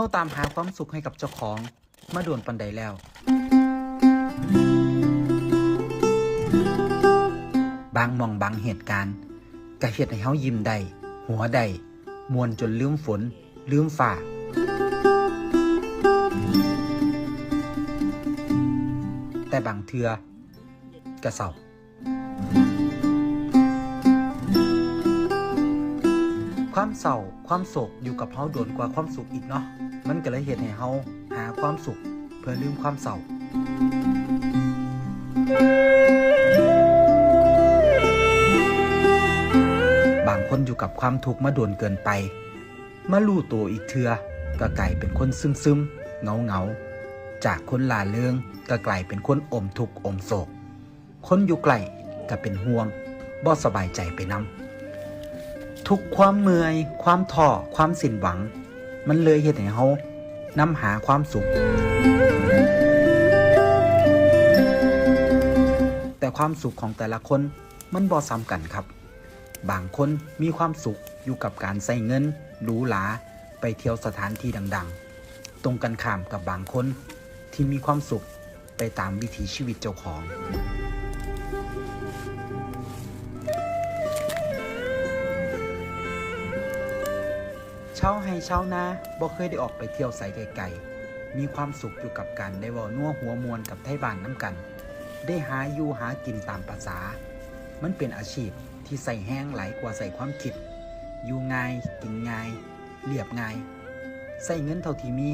าตามหาความสุขให้กับเจ้าของมาโดนปันใดแล้ว บางมองบางเหตุการณ์ก็เฮ็ดให้เฮายิ้มได้ หัวได้มวนจนลืมฝน ลืมฝ่าแต่บางเทือกระเศร้า ความเศร้าความโศกอยู่กับเฮาโดนกว่าความสุขอีกเนาะมันก็เลยเห็นให้เฮาหาความสุขเพื่อลืมความเศร้าบางคนอยู่กับความทุกข์มาโดนเกินไป มาลู่ตัวอีกเทือก็กลายเป็นคนซึมซึมเงาเงาจากคนลาเริงก็กลายเป็นคนอมทุกข์อมโศก คนอยู่ไกลก็เป็นห่วงบ่สบายใจไปนำ ทุกความเมื่อย ความท้อความสิ้นหวัง มันเลยเฮ็ดให้เฮานำหาความสุข แต่ความสุขของแต่ละคนมันบ่ซ้ำกันครับ บางคนมีความสุขอยู่กับการใส่เงินหรูหราไปเที่ยวสถานที่ดัง ๆ ตรงกันข้ามกับบางคนที่มีความสุขไปตามวิถีชีวิตเจ้าของ เช่าให้เช่านะบ่เคยได้ออกไปเที่ยวไสไกลๆมีความสุขอยู่กับการได้ว่านัวหัวมวลกับไทบ้านน้ำกัน ได้หาอยู่หากินตามภาษา มันเป็นอาชีพที่ใส่แห้งไหลกว่าใส่ความคิด อยู่ง่ายกินง่ายเรียบง่าย ใส่เงินเท่าที่มี